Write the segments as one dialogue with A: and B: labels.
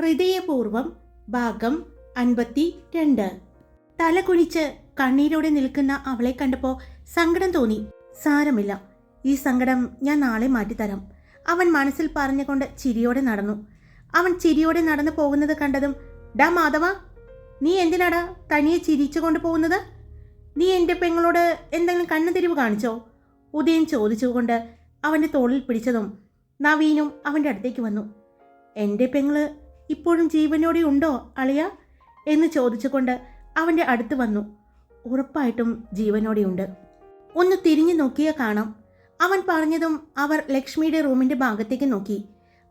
A: ഹൃദയപൂർവം ഭാഗം അൻപത്തി രണ്ട് തല കുനിച്ച് കണ്ണീരോടെ നിൽക്കുന്ന അവളെ കണ്ടപ്പോൾ സങ്കടം തോന്നി. സാരമില്ല ഈ സങ്കടം ഞാൻ നാളെ മാറ്റിത്തരാം. അവൻ മനസ്സിൽ പറഞ്ഞുകൊണ്ട് ചിരിയോടെ നടന്നു. അവൻ ചിരിയോടെ നടന്നു പോകുന്നത് കണ്ടതും ഡാ മാധവ നീ എന്തിനാടാ തനിയെ ചിരിച്ചു കൊണ്ട് പോകുന്നത്? നീ എന്റെ പെങ്ങളോട് എന്തെങ്കിലും കണ്ണുതിരിവ് കാണിച്ചോ? ഉദയൻ ചോദിച്ചുകൊണ്ട് അവന്റെ തോളിൽ പിടിച്ചതും നവീനും അവന്റെ അടുത്തേക്ക് വന്നു. എന്റെ പെങ്ങൾ ഇപ്പോഴും ജീവനോടെ ഉണ്ടോ അളിയ? എന്ന് ചോദിച്ചുകൊണ്ട് അവന്റെ അടുത്ത് വന്നു. ഉറപ്പായിട്ടും ജീവനോടെയുണ്ട് ഒന്ന് തിരിഞ്ഞു നോക്കിയേ കാണാം. അവൻ പറഞ്ഞതും അവർ ലക്ഷ്മിയുടെ റൂമിന്റെ ഭാഗത്തേക്ക് നോക്കി.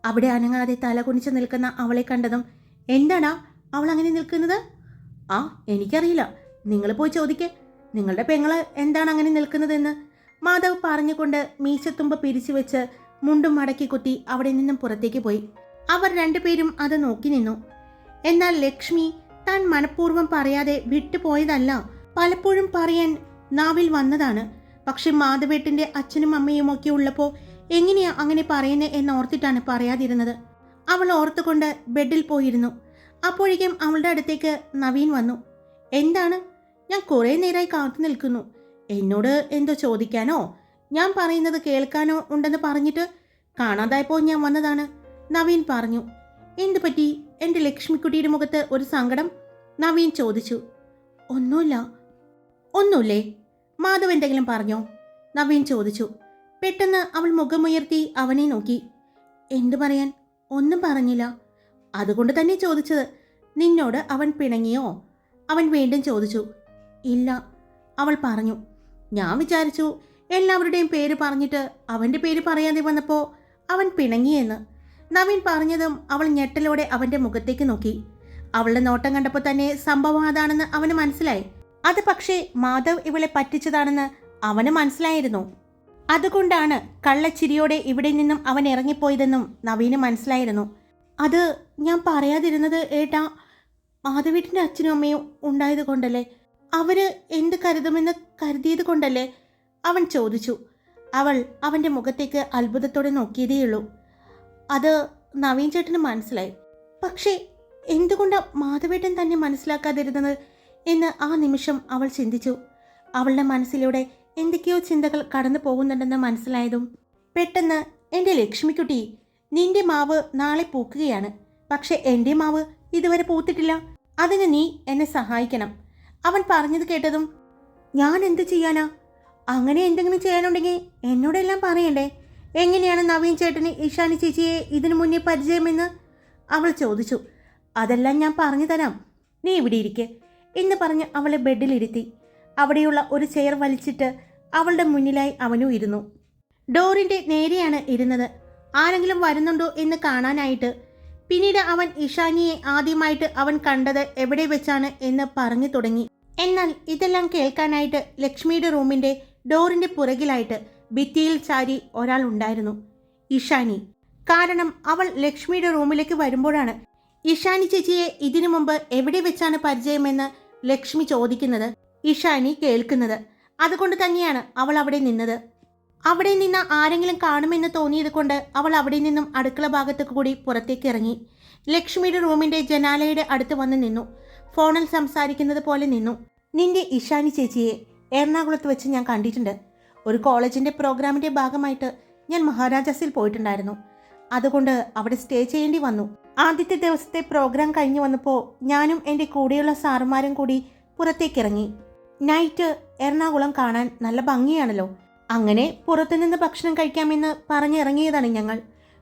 A: അവിടെ അനങ്ങാതെ തല കുനിച്ച് നിൽക്കുന്ന അവളെ കണ്ടതും എന്താടാ അവൾ അങ്ങനെ നിൽക്കുന്നത്? ആ എനിക്കറിയില്ല. നിങ്ങൾ പോയി ചോദിക്കേ. നിങ്ങളുടെ പെങ്ങൾ എന്താണ് അങ്ങനെ നിൽക്കുന്നതെന്ന്. മാധവ് പറഞ്ഞുകൊണ്ട് മീശത്തുമ്പ് പിരിച്ചു വെച്ച് മുണ്ടും മടക്കി കുത്തി അവിടെ നിന്നും പുറത്തേക്ക് പോയി. അവർ രണ്ടുപേരും അത് നോക്കി നിന്നു. എന്നാൽ ലക്ഷ്മി താൻ മനഃപൂർവം പറയാതെ വിട്ടുപോയതല്ല പലപ്പോഴും പറയാൻ നാവിൽ വന്നതാണ്. പക്ഷെ മാധവേട്ടിന്റെ അച്ഛനും അമ്മയും ഒക്കെ ഉള്ളപ്പോൾ എങ്ങനെയാ അങ്ങനെ പറയുന്നത് എന്നോർത്തിട്ടാണ് പറയാതിരുന്നത്. അവൾ ഓർത്തുകൊണ്ട് ബെഡിൽ പോയിരുന്നു. അപ്പോഴേക്കും അവളുടെ അടുത്തേക്ക് നവീൻ വന്നു. എന്താണ്? ഞാൻ കുറേ നേരമായി കാത്തു നിൽക്കുന്നു. എന്നോട് എന്തോ ചോദിക്കാനോ? ഞാൻ പറയുന്നത് കേൾക്കാനോ ഉണ്ടെന്ന് പറഞ്ഞിട്ട് കാണാതായപ്പോൾ ഞാൻ വന്നതാണ്. നവീൻ പറഞ്ഞു. എന്തു പറ്റി? എന്റെ ലക്ഷ്മിക്കുട്ടിയുടെ മുഖത്ത് ഒരു സങ്കടം? നവീൻ ചോദിച്ചു. ഒന്നുമില്ല. ഒന്നുമില്ലേ? മാധവ് എന്തെങ്കിലും പറഞ്ഞോ? നവീൻ ചോദിച്ചു. പെട്ടെന്ന് അവൾ മുഖമുയർത്തി അവനെ നോക്കി. എന്തു പറയാൻ? ഒന്നും പറഞ്ഞില്ല. അതുകൊണ്ട് തന്നെ ചോദിച്ചത്. നിന്നോട് അവൻ പിണങ്ങിയോ? അവൻ വീണ്ടും ചോദിച്ചു. ഇല്ല അവൾ പറഞ്ഞു. ഞാൻ വിചാരിച്ചു എല്ലാവരുടെയും പേര് പറഞ്ഞിട്ട് അവന്റെ പേര് പറയാതെ വന്നപ്പോൾ അവൻ പിണങ്ങിയെന്ന്. നവീൻ പറഞ്ഞതും അവൾ ഞെട്ടലോടെ അവന്റെ മുഖത്തേക്ക് നോക്കി. അവളുടെ നോട്ടം കണ്ടപ്പോൾ തന്നെ സംഭവം അതാണെന്ന് അവന് മനസ്സിലായി. അത് പക്ഷേ മാധവ് ഇവളെ പറ്റിച്ചതാണെന്ന് അവന് മനസ്സിലായിരുന്നു. അതുകൊണ്ടാണ് കള്ളച്ചിരിയോടെ ഇവിടെ നിന്നും അവൻ ഇറങ്ങിപ്പോയതെന്നും നവീന് മനസ്സിലായിരുന്നു. അത് ഞാൻ പറയാതിരുന്നത് ഏട്ടാ മാധവീട്ടിന്റെ അച്ഛനും അമ്മയും ഉണ്ടായത് കൊണ്ടല്ലേ? അവർ എന്ത് കരുതുമെന്ന് കരുതിയത് കൊണ്ടല്ലേ? അവൻ ചോദിച്ചു. അവൾ അവന്റെ മുഖത്തേക്ക് അത്ഭുതത്തോടെ നോക്കിയതേയുള്ളൂ. അത് നവീൻ ചേട്ടന് മനസ്സിലായി. പക്ഷേ എന്തുകൊണ്ട് മാധവേട്ടൻ തന്നെ മനസ്സിലാക്കാതിരുന്നത് എന്ന് ആ നിമിഷം അവൾ ചിന്തിച്ചു. അവളുടെ മനസ്സിലൂടെ എന്തൊക്കെയോ ചിന്തകൾ കടന്നു പോകുന്നുണ്ടെന്ന് മനസ്സിലായതും പെട്ടെന്ന് എന്റെ ലക്ഷ്മിക്കുട്ടി നിന്റെ മാവ് നാളെ പൂക്കുകയാണ്. പക്ഷെ എന്റെ മാവ് ഇതുവരെ പൂത്തിട്ടില്ല. അതിന് നീ എന്നെ സഹായിക്കണം അവൻ പറഞ്ഞത് കേട്ടതും ഞാൻ എന്ത് ചെയ്യാനാ? അങ്ങനെ എന്തെങ്കിലും ചെയ്യാനുണ്ടെങ്കിൽ എന്നോടെല്ലാം പറയണ്ടേ? എങ്ങനെയാണ് നവീൻ ചേട്ടന് ഇഷാനി ചേച്ചിയെ ഇതിനു മുന്നേ പരിചയമെന്ന് അവൾ ചോദിച്ചു. അതെല്ലാം ഞാൻ പറഞ്ഞു തരാം. നീ ഇവിടെ ഇരിക്കെ എന്ന് പറഞ്ഞ് അവളെ ബെഡിലിരുത്തി. അവിടെയുള്ള ഒരു ചെയർ വലിച്ചിട്ട് അവളുടെ മുന്നിലായി അവനും ഇരുന്നു. ഡോറിന്റെ നേരെയാണ് ഇരുന്നത്. ആരെങ്കിലും വരുന്നുണ്ടോ എന്ന് കാണാനായിട്ട് പിന്നീട് അവൻ ഇഷാനിയെ ആദ്യമായിട്ട് അവൻ കണ്ടത് എവിടെ വെച്ചാണ് എന്ന് പറഞ്ഞു തുടങ്ങി. എന്നാൽ ഇതെല്ലാം കേൾക്കാനായിട്ട് ലക്ഷ്മിയുടെ റൂമിന്റെ ഡോറിന്റെ പുറകിലായിട്ട് ഭിത്തിയിൽ ചാരി ഒരാൾ ഉണ്ടായിരുന്നു. ഇഷാനി. കാരണം അവൾ ലക്ഷ്മിയുടെ റൂമിലേക്ക് വരുമ്പോഴാണ് ഇഷാനി ചേച്ചിയെ ഇതിനു മുമ്പ് എവിടെ വെച്ചാണ് പരിചയമെന്ന് ലക്ഷ്മി ചോദിക്കുന്നത് ഇഷാനി കേൾക്കുന്നത്. അതുകൊണ്ട് തന്നെയാണ് അവൾ അവിടെ നിന്നത്. അവിടെ നിന്ന് ആരെങ്കിലും കാണുമെന്ന് തോന്നിയത് കൊണ്ട് അവൾ അവിടെ നിന്നും അടുക്കള ഭാഗത്ത് കൂടി പുറത്തേക്ക് ഇറങ്ങി. ലക്ഷ്മിയുടെ റൂമിന്റെ ജനാലയുടെ അടുത്ത് വന്ന് നിന്നു. ഫോണിൽ സംസാരിക്കുന്നത് പോലെ നിന്നു. നിന്റെ ഇഷാനി ചേച്ചിയെ എറണാകുളത്ത് വെച്ച് ഞാൻ കണ്ടിട്ടുണ്ട്. ഒരു കോളേജിന്റെ പ്രോഗ്രാമിന്റെ ഭാഗമായിട്ട് ഞാൻ മഹാരാജാസിൽ പോയിട്ടുണ്ടായിരുന്നു. അതുകൊണ്ട് അവിടെ സ്റ്റേ ചെയ്യേണ്ടി വന്നു. ആദ്യത്തെ ദിവസത്തെ പ്രോഗ്രാം കഴിഞ്ഞു വന്നപ്പോൾ ഞാനും എന്റെ കൂടെയുള്ള സാറുമാരും കൂടി പുറത്തേക്ക് ഇറങ്ങി നൈറ്റ് എറണാകുളം കാണാൻ നല്ല ഭംഗിയാണല്ലോ. അങ്ങനെ പുറത്തുനിന്ന് ഭക്ഷണം കഴിക്കാമെന്ന് പറഞ്ഞിറങ്ങിയതാണ് ഞങ്ങൾ.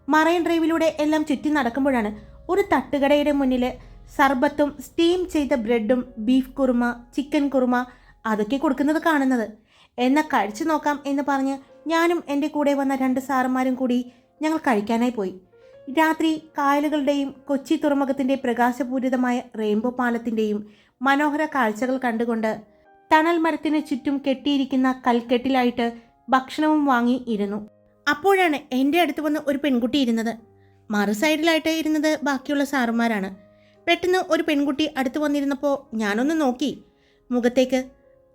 A: മറൈൻ ഡ്രൈവിലൂടെ എല്ലാം ചുറ്റി നടക്കുമ്പോഴാണ് ഒരു തട്ടുകടയുടെ മുന്നിൽ സർബത്തും സ്റ്റീം ചെയ്ത ബ്രെഡും ബീഫ് കുറുമ ചിക്കൻ കുറുമ അതൊക്കെ കൊടുക്കുന്നത് കാണുന്നത്. എന്നാൽ കഴിച്ചു നോക്കാം എന്ന് പറഞ്ഞ് ഞാനും എന്റെ കൂടെ വന്ന രണ്ട് സാറന്മാരും കൂടി ഞങ്ങൾ കഴിക്കാനായി പോയി. രാത്രി കായലുകളുടെയും കൊച്ചി തുറമുഖത്തിന്റെ പ്രകാശപൂരിതമായ റെയിൻബോ പാലത്തിന്റെയും മനോഹര കാഴ്ചകൾ കണ്ടുകൊണ്ട് തണൽ മരത്തിന് ചുറ്റും കെട്ടിയിരിക്കുന്ന കൽക്കെട്ടിലായിട്ട് ഭക്ഷണവും വാങ്ങി ഇരുന്നു. അപ്പോഴാണ് എന്റെ അടുത്ത് വന്ന് ഒരു പെൺകുട്ടി ഇരുന്നത്. മറു സൈഡിലായിട്ട് ഇരുന്നത് ബാക്കിയുള്ള സാറുമാരാണ് പെട്ടെന്ന് ഒരു പെൺകുട്ടി അടുത്ത് വന്നിരുന്നപ്പോൾ ഞാനൊന്ന് നോക്കി. മുഖത്തേക്ക്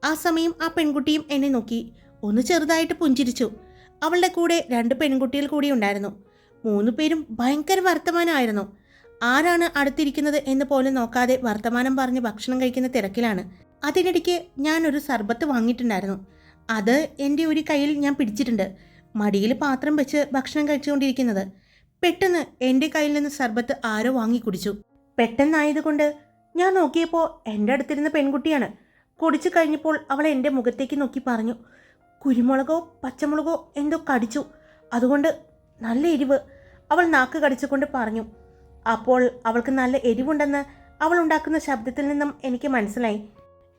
A: ആ സമയം ആ പെൺകുട്ടിയും എന്നെ നോക്കി. ഒന്ന് ചെറുതായിട്ട് പുഞ്ചിരിച്ചു. അവളുടെ കൂടെ രണ്ട് പെൺകുട്ടികൾ കൂടി ഉണ്ടായിരുന്നു. മൂന്നു പേരും ഭയങ്കര വർത്തമാനമായിരുന്നു. ആരാണ് അടുത്തിരിക്കുന്നത് എന്ന് പോലും നോക്കാതെ വർത്തമാനം പറഞ്ഞ് ഭക്ഷണം കഴിക്കുന്ന തിരക്കിലാണ്. അതിനിടയ്ക്ക് ഞാനൊരു സർബത്ത് വാങ്ങിയിട്ടുണ്ടായിരുന്നു. അത് എന്റെ ഒരു കയ്യിൽ ഞാൻ പിടിച്ചിട്ടുണ്ട്. മടിയിൽ പാത്രം വെച്ച് ഭക്ഷണം കഴിച്ചുകൊണ്ടിരിക്കുന്നത്. പെട്ടെന്ന് എന്റെ കയ്യിൽ നിന്ന് സർബത്ത് ആരോ വാങ്ങി കുടിച്ചു പെട്ടെന്നായതുകൊണ്ട് ഞാൻ നോക്കിയപ്പോൾ എന്റെ അടുത്തിരുന്ന പെൺകുട്ടിയാണ്. കുടിച്ചു കഴിഞ്ഞപ്പോൾ അവൾ എന്റെ മുഖത്തേക്ക് നോക്കി പറഞ്ഞു കുരുമുളകോ പച്ചമുളകോ എന്തോ കടിച്ചു. അതുകൊണ്ട് നല്ല എരിവ്. അവൾ നാക്ക് കടിച്ചുകൊണ്ട് പറഞ്ഞു അപ്പോൾ അവൾക്ക് നല്ല എരിവുണ്ടെന്ന് അവൾ ഉണ്ടാക്കുന്ന ശബ്ദത്തിൽ നിന്നും എനിക്ക് മനസ്സിലായി.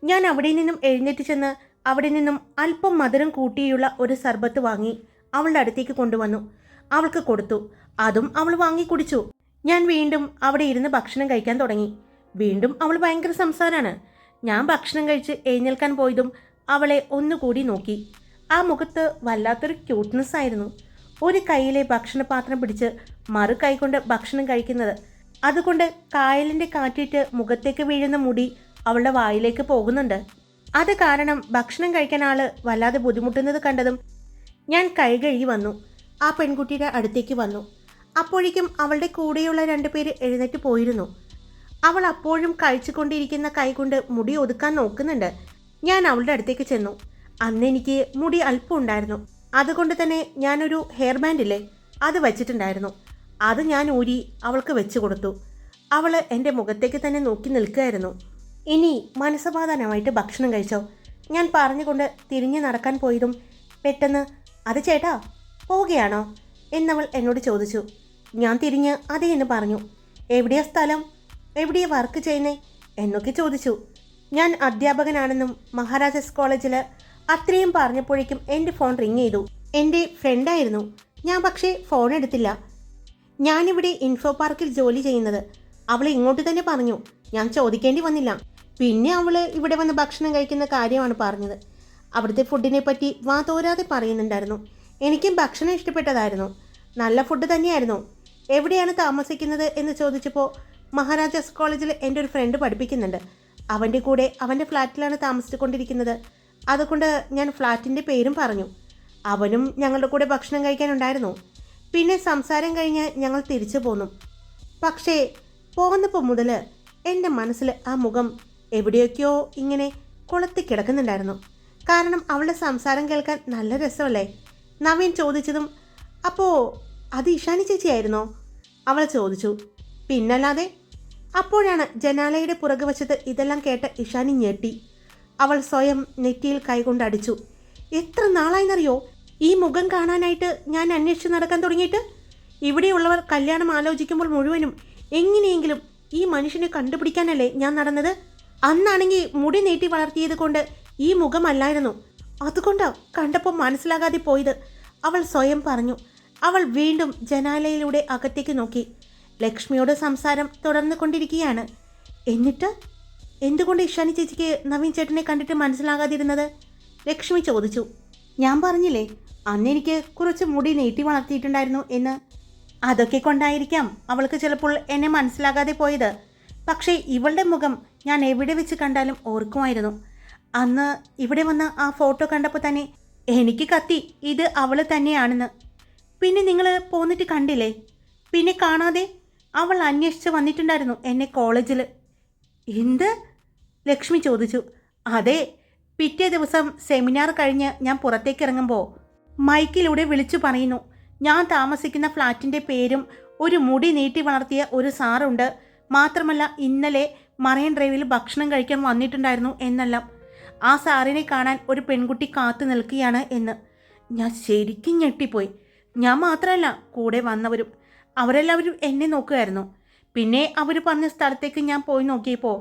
A: ഞാൻ അവിടെ നിന്നും എഴുന്നേറ്റ് ചെന്ന് അവിടെ നിന്നും അല്പം മധുരം കൂട്ടിയുള്ള ഒരു സർബത്ത് വാങ്ങി അവളുടെ അടുത്തേക്ക് കൊണ്ടുവന്നു. അവൾക്ക് കൊടുത്തു. അതും അവൾ വാങ്ങി കുടിച്ചു. ഞാൻ വീണ്ടും അവിടെ ഇരുന്ന് ഭക്ഷണം കഴിക്കാൻ തുടങ്ങി. വീണ്ടും അവൾ ഭയങ്കര സംസാരമാണ് ഞാൻ ഭക്ഷണം കഴിച്ച് എഴുന്നേൽക്കാൻ പോയതും അവളെ ഒന്നുകൂടി നോക്കി. ആ മുഖത്ത് വല്ലാത്തൊരു ക്യൂട്ട്നെസ് ആയിരുന്നു. ഒരു കൈയിലെ ഭക്ഷണപാത്രം പിടിച്ച് മറു കൈകൊണ്ട് ഭക്ഷണം കഴിക്കുന്നത്. അതുകൊണ്ട് കായലിന്റെ കാറ്റിട്ട് മുഖത്തേക്ക് വീഴുന്ന മുടി അവളുടെ വായിലേക്ക് പോകുന്നുണ്ട്. അത് കാരണം ഭക്ഷണം കഴിക്കാൻ ആൾ വല്ലാതെ ബുദ്ധിമുട്ടുന്നത് കണ്ടതും ഞാൻ കൈ കഴുകി വന്നു. ആ പെൺകുട്ടിയുടെ അടുത്തേക്ക് വന്നു. അപ്പോഴേക്കും അവളുടെ കൂടെയുള്ള രണ്ടുപേര് എഴുന്നേറ്റ് പോയിരുന്നു. അവൾ അപ്പോഴും കഴിച്ചുകൊണ്ടിരിക്കുന്ന കൈകൊണ്ട് മുടി ഒതുക്കാൻ നോക്കുന്നുണ്ട്. ഞാൻ അവളുടെ അടുത്തേക്ക് ചെന്നു. അന്ന് എനിക്ക് മുടി അല്പം ഉണ്ടായിരുന്നു. അതുകൊണ്ട് തന്നെ ഞാനൊരു ഹെയർ ബാൻഡ് ഇല്ലേ? അത് വെച്ചിട്ടുണ്ടായിരുന്നു. അത് ഞാൻ ഊരി അവൾക്ക് വെച്ചു കൊടുത്തു. അവൾ എന്റെ മുഖത്തേക്ക് തന്നെ നോക്കി നിൽക്കുകയായിരുന്നു. ഇനി മനസ്സമാധാനമായിട്ട് ഭക്ഷണം കഴിച്ചോ? ഞാൻ പറഞ്ഞുകൊണ്ട് തിരിഞ്ഞു നടക്കാൻ പോയതും പെട്ടെന്ന് അത് ചേട്ടാ പോവുകയാണോ? എന്നവൾ എന്നോട് ചോദിച്ചു. ഞാൻ തിരിഞ്ഞ് അതേ എന്ന് പറഞ്ഞു. എവിടെയാ സ്ഥലം? എവിടെയാ വർക്ക് ചെയ്യുന്നേ? എന്നൊക്കെ ചോദിച്ചു. ഞാൻ അധ്യാപകനാണെന്നും മഹാരാജാസ് കോളേജിൽ അത്രയും പറഞ്ഞപ്പോഴേക്കും എന്റെ ഫോൺ റിങ് ചെയ്തു. എന്റെ ഫ്രണ്ടായിരുന്നു ഞാൻ പക്ഷേ ഫോൺ എടുത്തില്ല. ഞാനിവിടെ ഇൻഫോ പാർക്കിൽ ജോലി ചെയ്യുന്നത്. അവൾ ഇങ്ങോട്ട് തന്നെ പറഞ്ഞു. ഞാൻ ചോദിക്കേണ്ടി വന്നില്ല. പിന്നെ അവൾ ഇവിടെ വന്ന് ഭക്ഷണം കഴിക്കുന്ന കാര്യമാണ് പറഞ്ഞത്. അവിടുത്തെ ഫുഡിനെ പറ്റി വാ തോരാതെ പറയുന്നുണ്ടായിരുന്നു. എനിക്കും ഭക്ഷണം ഇഷ്ടപ്പെട്ടതായിരുന്നു. നല്ല ഫുഡ് തന്നെയായിരുന്നു. എവിടെയാണ് താമസിക്കുന്നത് എന്ന് ചോദിച്ചപ്പോൾ മഹാരാജാസ് കോളേജിൽ എന്റെ ഒരു ഫ്രണ്ട് പഠിപ്പിക്കുന്നുണ്ട്. അവന്റെ കൂടെ അവന്റെ ഫ്ലാറ്റിലാണ് താമസിച്ചുകൊണ്ടിരിക്കുന്നത്. അതുകൊണ്ട് ഞാൻ ഫ്ലാറ്റിന്റെ പേരും പറഞ്ഞു. അവനും ഞങ്ങളുടെ കൂടെ ഭക്ഷണം കഴിക്കാനുണ്ടായിരുന്നു. പിന്നെ സംസാരം കഴിഞ്ഞ് ഞങ്ങൾ തിരിച്ചു പോന്നു. പക്ഷേ പോകുന്നപ്പോൾ മുതൽ എന്റെ മനസ്സിൽ ആ മുഖം എവിടെയൊക്കെയോ ഇങ്ങനെ കൊളുത്തി കിടക്കുന്നുണ്ടായിരുന്നു. കാരണം അവളുടെ സംസാരം കേൾക്കാൻ നല്ല രസമല്ലേ? നവീൻ ചോദിച്ചതും അപ്പോൾ അത് ഇഷാനി ചേച്ചിയായിരുന്നോ? അവൾ ചോദിച്ചു. പിന്നല്ലാതെ അപ്പോഴാണ് ജനാലയുടെ പുറകുവശത്ത് ഇതെല്ലാം കേട്ട ഇഷാനി ഞെട്ടി. അവൾ സ്വയം നെറ്റിയിൽ കൈകൊണ്ടടിച്ചു എത്ര നാളായിന്നറിയോ? ഈ മുഖം കാണാനായിട്ട് ഞാൻ അന്വേഷിച്ച് നടക്കാൻ തുടങ്ങിയിട്ട്? ഇവിടെയുള്ളവർ കല്യാണം ആലോചിക്കുമ്പോൾ മുഴുവനും എങ്ങനെയെങ്കിലും ഈ മനുഷ്യനെ കണ്ടുപിടിക്കാനല്ലേ ഞാൻ നടന്നത്? അന്നാണെങ്കിൽ മുടി നീട്ടി വളർത്തിയത് കൊണ്ട് ഈ മുഖമല്ലായിരുന്നു. അതുകൊണ്ടാ കണ്ടപ്പോൾ മനസ്സിലാകാതെ പോയത്. അവൾ സ്വയം പറഞ്ഞു. അവൾ വീണ്ടും ജനാലയിലൂടെ അകത്തേക്ക് നോക്കി. ലക്ഷ്മിയോട് സംസാരം തുടർന്നു കൊണ്ടിരിക്കുകയാണ്. എന്നിട്ട്? എന്തുകൊണ്ട് ഇഷാനി ചേച്ചിക്ക് നവീൻ ചേട്ടനെ കണ്ടിട്ട് മനസ്സിലാകാതിരുന്നത്? ലക്ഷ്മി ചോദിച്ചു. ഞാൻ പറഞ്ഞില്ലേ അന്ന് എനിക്ക് കുറച്ച് മുടി നീട്ടി വളർത്തിയിട്ടുണ്ടായിരുന്നു എന്ന്. അതൊക്കെ കൊണ്ടായിരിക്കാം അവൾക്ക് ചിലപ്പോൾ എന്നെ മനസ്സിലാകാതെ പോയത്. പക്ഷേ ഇവളുടെ മുഖം ഞാൻ എവിടെ വെച്ച് കണ്ടാലും ഓർക്കുമായിരുന്നു. അന്ന് ഇവിടെ വന്ന ആ ഫോട്ടോ കണ്ടപ്പോൾ തന്നെ എനിക്ക് കത്തി ഇത് അവൾ തന്നെയാണെന്ന്. പിന്നെ നിങ്ങൾ പോന്നിട്ട് കണ്ടില്ലേ? പിന്നെ കാണാതെ അവൾ അന്വേഷിച്ച് വന്നിട്ടുണ്ടായിരുന്നു എന്നെ കോളേജിൽ എന്ത്? ലക്ഷ്മി ചോദിച്ചു. അതെ പിറ്റേ ദിവസം സെമിനാർ കഴിഞ്ഞ് ഞാൻ പുറത്തേക്ക് ഇറങ്ങുമ്പോൾ മൈക്കിലൂടെ വിളിച്ചു പറയുന്നു. ഞാൻ താമസിക്കുന്ന ഫ്ലാറ്റിന്റെ പേരും ഒരു മുടി നീട്ടി വളർത്തിയ ഒരു സാറുണ്ട്. മാത്രമല്ല ഇന്നലെ മറൈൻ ഡ്രൈവിൽ ഭക്ഷണം കഴിക്കാൻ വന്നിട്ടുണ്ടായിരുന്നു എന്നെല്ലാം. ആ സാറിനെ കാണാൻ ഒരു പെൺകുട്ടി കാത്തു നിൽക്കുകയാണ് എന്ന്. ഞാൻ ശരിക്കും ഞെട്ടിപ്പോയി. ഞാൻ മാത്രമല്ല കൂടെ വന്നവരും അവരെല്ലാവരും എന്നെ നോക്കുമായിരുന്നു പിന്നെ അവർ പറഞ്ഞ സ്ഥലത്തേക്ക് ഞാൻ പോയി നോക്കിയപ്പോൾ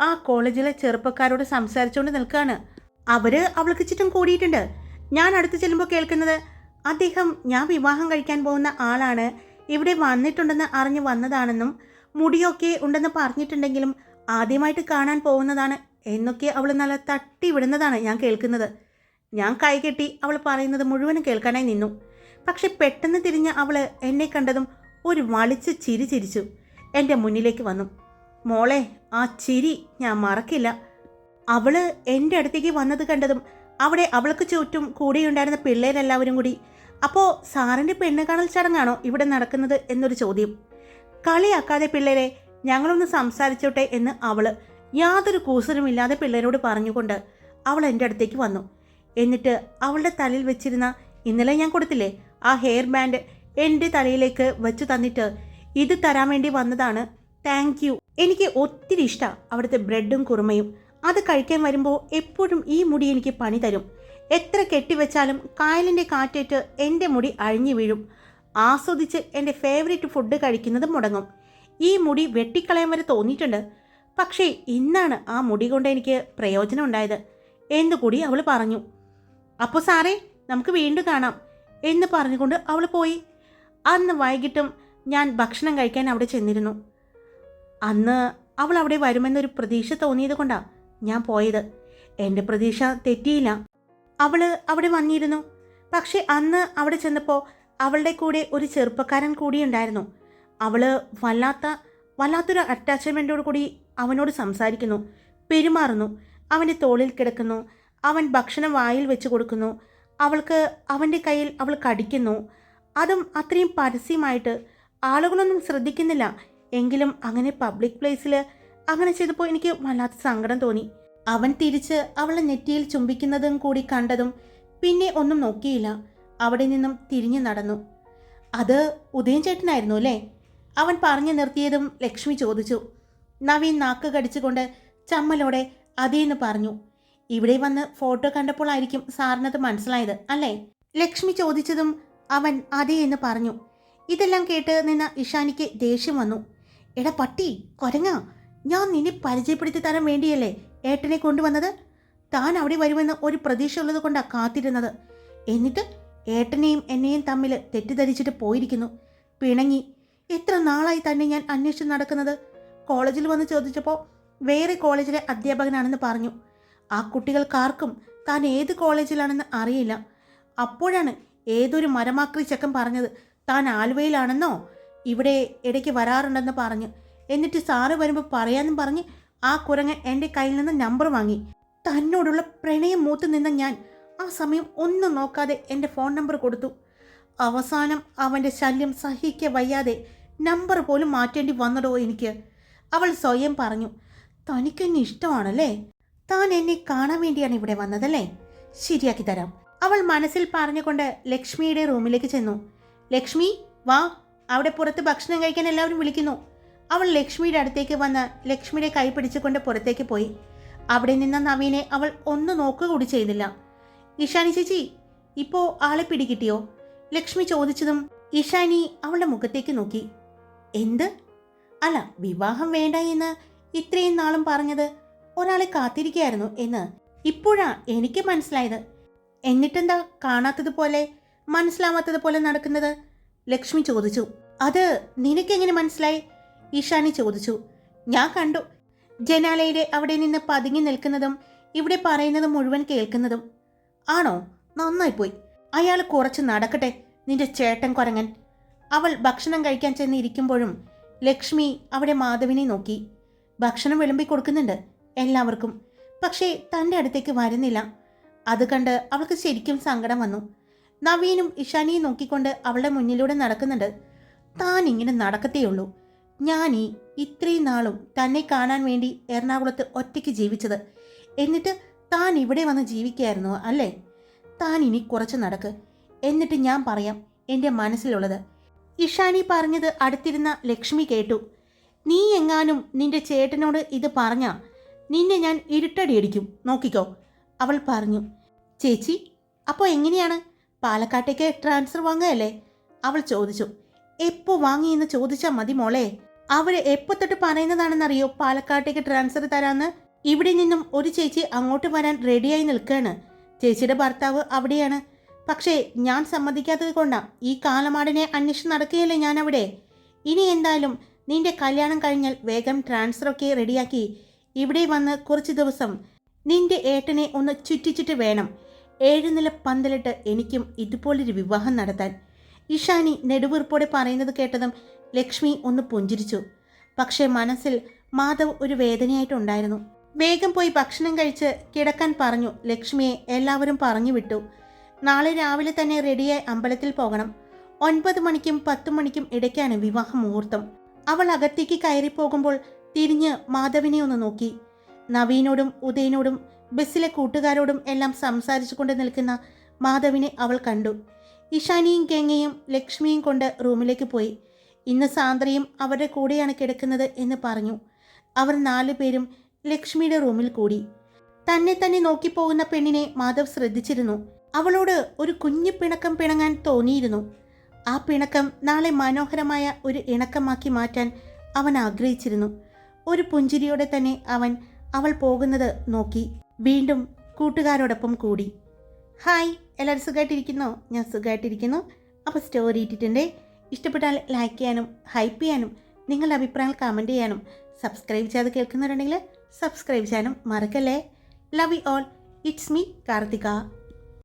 A: ആ കോളേജിലെ ചെറുപ്പക്കാരോട് സംസാരിച്ചുകൊണ്ട് നിൽക്കുകയാണ് അവർ അവൾക്ക് ചുറ്റും കൂടിയിട്ടുണ്ട്. ഞാൻ അടുത്ത് ചെല്ലുമ്പോൾ കേൾക്കുന്നത് അദ്ദേഹം ഞാൻ വിവാഹം കഴിക്കാൻ പോകുന്ന ആളാണ്. ഇവിടെ വന്നിട്ടുണ്ടെന്ന് അറിഞ്ഞ് വന്നതാണെന്നും മുടിയൊക്കെ ഉണ്ടെന്ന് പറഞ്ഞിട്ടുണ്ടെങ്കിലും ആദ്യമായിട്ട് കാണാൻ പോകുന്നതാണ് എന്നൊക്കെ അവൾ നല്ല തട്ടി വിടുന്നതാണ് ഞാൻ കേൾക്കുന്നത്. ഞാൻ കൈകെട്ടി അവൾ പറയുന്നത് മുഴുവനും കേൾക്കാനായി നിന്നു. പക്ഷെ പെട്ടെന്ന് തിരിഞ്ഞ് അവൾ എന്നെ കണ്ടതും ഒരു വളിച്ച ചിരി ചിരിച്ചു. എന്റെ മുന്നിലേക്ക് വന്നു. മോളെ ആ ചിരി ഞാൻ മറക്കില്ല. അവൾ എന്റെ അടുത്തേക്ക് വന്നത് കണ്ടതും അവിടെ അവൾക്ക് ചുറ്റും കൂടെയുണ്ടായിരുന്ന പിള്ളേരെല്ലാവരും കൂടി അപ്പോൾ സാറിന്റെ പെണ്ണ് കാണൽ ചടങ്ങാണോ ഇവിടെ നടക്കുന്നത്? എന്നൊരു ചോദ്യം. കളിയാക്കാതെ പിള്ളേരെ ഞങ്ങളൊന്ന് സംസാരിച്ചോട്ടെ എന്ന് അവൾ യാതൊരു കൂസലുമില്ലാതെ പിള്ളേരോട് പറഞ്ഞുകൊണ്ട് അവൾ എന്റെ അടുത്തേക്ക് വന്നു. എന്നിട്ട് അവളുടെ തലയിൽ വെച്ചിരുന്ന ഇന്നലെ ഞാൻ കൊടുത്തില്ലേ ആ ഹെയർ ബാൻഡ് എന്റെ തലയിലേക്ക് വെച്ചു തന്നിട്ട് ഇത് തരാൻ വേണ്ടി വന്നതാണ്. താങ്ക് യു എനിക്ക് ഒത്തിരി ഇഷ്ടമാണ് അവിടുത്തെ ബ്രെഡും കുറുമയും. അത് കഴിക്കാൻ വരുമ്പോൾ എപ്പോഴും ഈ മുടി എനിക്ക് പണി തരും. എത്ര കെട്ടിവെച്ചാലും കായലിന്റെ കാറ്റേറ്റ് എന്റെ മുടി അഴിഞ്ഞു വീഴും. ആസ്വദിച്ച് എന്റെ ഫേവറേറ്റ് ഫുഡ് കഴിക്കുന്നത് മുടങ്ങും. ഈ മുടി വെട്ടിക്കളയാൻ വരെ തോന്നിയിട്ടുണ്ട്. പക്ഷേ ഇന്നാണ് ആ മുടി കൊണ്ട് എനിക്ക് പ്രയോജനം ഉണ്ടായത് എന്നുകൂടി അവൾ പറഞ്ഞു. അപ്പോൾ സാറേ നമുക്ക് വീണ്ടും കാണാം എന്ന് പറഞ്ഞുകൊണ്ട് അവൾ പോയി. അന്ന് വൈകിട്ടും ഞാൻ ഭക്ഷണം കഴിക്കാൻ അവിടെ ചെന്നിരുന്നു. അന്ന് അവൾ അവിടെ വരുമെന്നൊരു പ്രതീക്ഷ തോന്നിയത് കൊണ്ടാണ് ഞാൻ പോയത്. എന്റെ പ്രതീക്ഷ തെറ്റിയില്ല. അവൾ അവിടെ വന്നിരുന്നു. പക്ഷെ അന്ന് അവിടെ ചെന്നപ്പോൾ അവളുടെ കൂടെ ഒരു ചെറുപ്പക്കാരൻ കൂടി ഉണ്ടായിരുന്നു. അവൾ വല്ലാത്ത വല്ലാത്തൊരു അറ്റാച്ച്മെന്റോട് കൂടി അവനോട് സംസാരിക്കുന്നു. പെരുമാറുന്നു. അവന്റെ തോളിൽ കിടക്കുന്നു. അവൻ ഭക്ഷണം വായിൽ വെച്ച് കൊടുക്കുന്നു. അവൾക്ക് അവന്റെ കയ്യിൽ അവൾ കടിക്കുന്നു. അതും അത്രയും പരസ്യമായിട്ട് ആളുകളൊന്നും ശ്രദ്ധിക്കുന്നില്ല. എങ്കിലും അങ്ങനെ പബ്ലിക് പ്ലേസിൽ അങ്ങനെ ചെയ്തപ്പോൾ എനിക്ക് വല്ലാത്ത സങ്കടം തോന്നി. അവൻ തിരിച്ച് അവളെ നെറ്റിയിൽ ചുംബിക്കുന്നതും കൂടി കണ്ടതും പിന്നെ ഒന്നും നോക്കിയില്ല. അവിടെ നിന്നും തിരിഞ്ഞു നടന്നു. അത് ഉദയൻ ചേട്ടനായിരുന്നു അല്ലേ? അവൻ പറഞ്ഞു നിർത്തിയതും ലക്ഷ്മി ചോദിച്ചു. നവീൻ നാക്ക് കടിച്ചുകൊണ്ട് ചമ്മലോടെ അതേന്ന് പറഞ്ഞു. ഇവിടെ വന്ന് ഫോട്ടോ കണ്ടപ്പോഴായിരിക്കും സാറിനത് മനസ്സിലായത് അല്ലേ? ലക്ഷ്മി ചോദിച്ചതും അവൻ അതേ എന്ന് പറഞ്ഞു. ഇതെല്ലാം കേട്ട് നിന്ന ഇഷാനിക്ക് ദേഷ്യം വന്നു. എടാ പട്ടി കൊരങ്ങ ഞാൻ നിന്നെ പരിചയപ്പെടുത്തി തരാൻ വേണ്ടിയല്ലേ ഏട്ടനെ കൊണ്ടുവന്നത്? താൻ അവിടെ വരുമെന്ന് ഒരു പ്രതീക്ഷ ഉള്ളത് കൊണ്ടാണ് കാത്തിരുന്നത്. എന്നിട്ട് ഏട്ടനെയും എന്നെയും തമ്മിൽ തെറ്റിദ്ധരിച്ചിട്ട് പോയിരിക്കുന്നു. പിണങ്ങി. എത്ര നാളായി തന്നെ ഞാൻ അന്വേഷിച്ച് നടക്കുന്നത്? കോളേജിൽ വന്ന് ചോദിച്ചപ്പോൾ വേറെ കോളേജിലെ അധ്യാപകനാണെന്ന് പറഞ്ഞു. ആ കുട്ടികൾക്കാർക്കും താൻ ഏത് കോളേജിലാണെന്ന് അറിയില്ല. അപ്പോഴാണ് ഏതൊരു മരമാക്രി ചക്കൻ പറഞ്ഞത്? താൻ ആലുവയിലാണെന്നോ? ഇവിടെ ഇടയ്ക്ക് വരാറുണ്ടെന്ന് പറഞ്ഞു. എന്നിട്ട് സാറ് വരുമ്പോൾ പറയാമെന്നും പറഞ്ഞ് ആ കുരങ്ങൻ എന്റെ കയ്യിൽ നിന്ന് നമ്പർ വാങ്ങി. തന്നോടുള്ള പ്രണയം മൂത്ത് നിന്ന ഞാൻ ആ സമയം ഒന്നും നോക്കാതെ എന്റെ ഫോൺ നമ്പർ കൊടുത്തു. അവസാനം അവന്റെ ശല്യം സഹിക്ക വയ്യാതെ നമ്പർ പോലും മാറ്റേണ്ടി വന്നടോ എനിക്ക്. അവൾ സ്വയം പറഞ്ഞു തനിക്കെന്നെ ഇഷ്ടമാണല്ലേ? താൻ എന്നെ കാണാൻ വേണ്ടിയാണ് ഇവിടെ വന്നതല്ലേ? ശരിയാക്കി തരാം. അവൾ മനസ്സിൽ പറഞ്ഞുകൊണ്ട് ലക്ഷ്മിയുടെ റൂമിലേക്ക് ചെന്നു. ലക്ഷ്മി വാ. അവിടെ പുറത്ത് ഭക്ഷണം കഴിക്കാൻ എല്ലാവരും വിളിക്കുന്നു. അവൾ ലക്ഷ്മിയുടെ അടുത്തേക്ക് വന്ന് ലക്ഷ്മിയുടെ കൈ പിടിച്ചുകൊണ്ട് പുറത്തേക്ക് പോയി. അവിടെ നിന്ന നവീനെ അവൾ ഒന്ന് നോക്കുക കൂടി ചെയ്തില്ല. ഇഷാനി ചേച്ചി ഇപ്പോ ആളെ പിടികിട്ടിയോ? ലക്ഷ്മി ചോദിച്ചതും ഇഷാനി അവളുടെ മുഖത്തേക്ക് നോക്കി. എന്ത്? അല്ല വിവാഹം വേണ്ട എന്ന് ഇത്രയും നാളും പറഞ്ഞത് ഒരാളെ കാത്തിരിക്കുകയായിരുന്നു എന്ന് ഇപ്പോഴാ എനിക്ക് മനസ്സിലായത്. എന്നിട്ടെന്താ കാണാത്തതുപോലെ മനസ്സിലാവാത്തതുപോലെ നടക്കുന്നത്? ലക്ഷ്മി ചോദിച്ചു. അത് നിനക്കെങ്ങനെ മനസ്സിലായി? ഈഷാനി ചോദിച്ചു. ഞാൻ കണ്ടു. ജനാലയുടെ അവിടെ നിന്ന് പതുങ്ങി നിൽക്കുന്നതും ഇവിടെ പറയുന്നതും മുഴുവൻ കേൾക്കുന്നതും. ആണോ? നന്നായി പോയി. അയാൾ കുറച്ച് നടക്കട്ടെ നിന്റെ ചേട്ടൻ കുരങ്ങൻ. അവൾ ഭക്ഷണം കഴിക്കാൻ ചെന്ന് ഇരിക്കുമ്പോഴും ലക്ഷ്മി അവിടെ മാധവിനെ നോക്കി. ഭക്ഷണം വിളമ്പി കൊടുക്കുന്നുണ്ട് എല്ലാവർക്കും. പക്ഷേ തന്റെ അടുത്തേക്ക് വരുന്നില്ല. അത് കണ്ട് അവൾക്ക് ശരിക്കും സങ്കടം വന്നു. നവീനും ഇഷാനിയും നോക്കിക്കൊണ്ട് അവളുടെ മുന്നിലൂടെ നടക്കുന്നുണ്ട്. താൻ ഇങ്ങനെ നടക്കത്തേയുള്ളൂ. ഞാൻ ഈ ഇത്രയും നാളും തന്നെ കാണാൻ വേണ്ടി എറണാകുളത്ത് ഒറ്റയ്ക്ക് ജീവിച്ചത്. എന്നിട്ട് താൻ ഇവിടെ വന്ന് ജീവിക്കായിരുന്നു അല്ലേ? താൻ ഇനി കുറച്ച് നടക്ക്. എന്നിട്ട് ഞാൻ പറയാം എന്റെ മനസ്സിലുള്ളത്. ഇഷാനി പറഞ്ഞത് അടുത്തിരുന്ന ലക്ഷ്മി കേട്ടു. നീ എങ്ങാനും നിന്റെ ചേട്ടനോട് ഇത് പറഞ്ഞാ നിന്നെ ഞാൻ ഇരുട്ടടിയടിക്കും. നോക്കിക്കോ. അവൾ പറഞ്ഞു ചേച്ചി അപ്പോൾ എങ്ങനെയാണ്? പാലക്കാട്ടേക്ക് ട്രാൻസ്ഫർ വാങ്ങുകയല്ലേ? അവൾ ചോദിച്ചു എപ്പോൾ വാങ്ങി എന്ന് ചോദിച്ചാൽ മതി മോളെ. അവർ എപ്പോൾ തൊട്ട് പറയുന്നതാണെന്നറിയോ? പാലക്കാട്ടേക്ക് ട്രാൻസ്ഫർ തരാമെന്ന് ഇവിടെ നിന്നും ഒരു ചേച്ചി അങ്ങോട്ട് വരാൻ റെഡിയായി നിൽക്കുകയാണ് ചേച്ചിയുടെ ഭർത്താവ് അവിടെയാണ്. പക്ഷേ ഞാൻ സമ്മതിക്കാത്തത് കൊണ്ടാ. ഈ കാലമാടിനെ അന്വേഷിച്ച് നടക്കുകയല്ലേ ഞാൻ അവിടെ ഇനി എന്തായാലും നിന്റെ കല്യാണം കഴിഞ്ഞാൽ വേഗം ട്രാൻസ്ഫറൊക്കെ റെഡിയാക്കി. ഇവിടെ വന്ന് കുറച്ച് ദിവസം നിന്റെ ഏട്ടനെ ഒന്ന് ചുറ്റിച്ചിട്ട് വേണം. ഏഴുനില പന്തലിട്ട് എനിക്കും ഇതുപോലൊരു വിവാഹം നടത്താൻ. ഇഷാനി നെടുവീർപ്പോടെ പറയുന്നത് കേട്ടതും ലക്ഷ്മി ഒന്ന് പുഞ്ചിരിച്ചു. പക്ഷേ മനസ്സിൽ മാധവ് ഒരു വേദനയായിട്ടുണ്ടായിരുന്നു. വേഗം പോയി ഭക്ഷണം കഴിച്ച് കിടക്കാൻ പറഞ്ഞു ലക്ഷ്മിയെ എല്ലാവരും പറഞ്ഞു വിട്ടു നാളെ രാവിലെ തന്നെ റെഡിയായി അമ്പലത്തിൽ പോകണം. ഒൻപത് മണിക്കും പത്ത് മണിക്കും ഇടയ്ക്കാണ് വിവാഹ മുഹൂർത്തം. അവൾ അകത്തേക്ക് കയറി പോകുമ്പോൾ തിരിഞ്ഞ് മാധവിനെ ഒന്ന് നോക്കി. നവീനോടും ഉദയനോടും ബസ്സിലെ കൂട്ടുകാരോടും എല്ലാം സംസാരിച്ചു കൊണ്ട് നിൽക്കുന്ന മാധവിനെ അവൾ കണ്ടു. ഇഷാനിയും ഗംഗയും ലക്ഷ്മിയും കൊണ്ട് റൂമിലേക്ക് പോയി. ഇന്ന് സാന്ദ്രയും അവരുടെ കൂടെയാണ് കിടക്കുന്നത് എന്ന് പറഞ്ഞു. അവർ നാലു പേരും ലക്ഷ്മിയുടെ റൂമിൽ കൂടി. തന്നെ തന്നെ നോക്കിപ്പോകുന്ന പെണ്ണിനെ മാധവ് ശ്രദ്ധിച്ചിരുന്നു. അവളോട് ഒരു കുഞ്ഞു പിണക്കം പിണങ്ങാൻ തോന്നിയിരുന്നു. ആ പിണക്കം നാളെ മനോഹരമായ ഒരു ഇണക്കമാക്കി മാറ്റാൻ അവൻ ആഗ്രഹിച്ചിരുന്നു. ഒരു പുഞ്ചിരിയോടെ തന്നെ അവൻ അവൾ പോകുന്നത് നോക്കി. വീണ്ടും കൂട്ടുകാരോടൊപ്പം കൂടി. ഹായ് എല്ലാവരും സുഖമായിട്ടിരിക്കുന്നോ ഞാൻ സുഖമായിട്ടിരിക്കുന്നു അപ്പോൾ സ്റ്റോറി ഇട്ടിട്ടുണ്ട്. ഇഷ്ടപ്പെട്ടാൽ ലൈക്ക് ചെയ്യാനും ഹൈപ്പ് ചെയ്യാനും നിങ്ങളുടെ അഭിപ്രായങ്ങൾ കമന്റ് ചെയ്യാനും സബ്സ്ക്രൈബ് ചെയ്ത് കേൾക്കുന്നുണ്ടെങ്കിൽ സബ്സ്ക്രൈബ് ചെയ്യാനും മറക്കല്ലേ? Love you all it's me Karthika.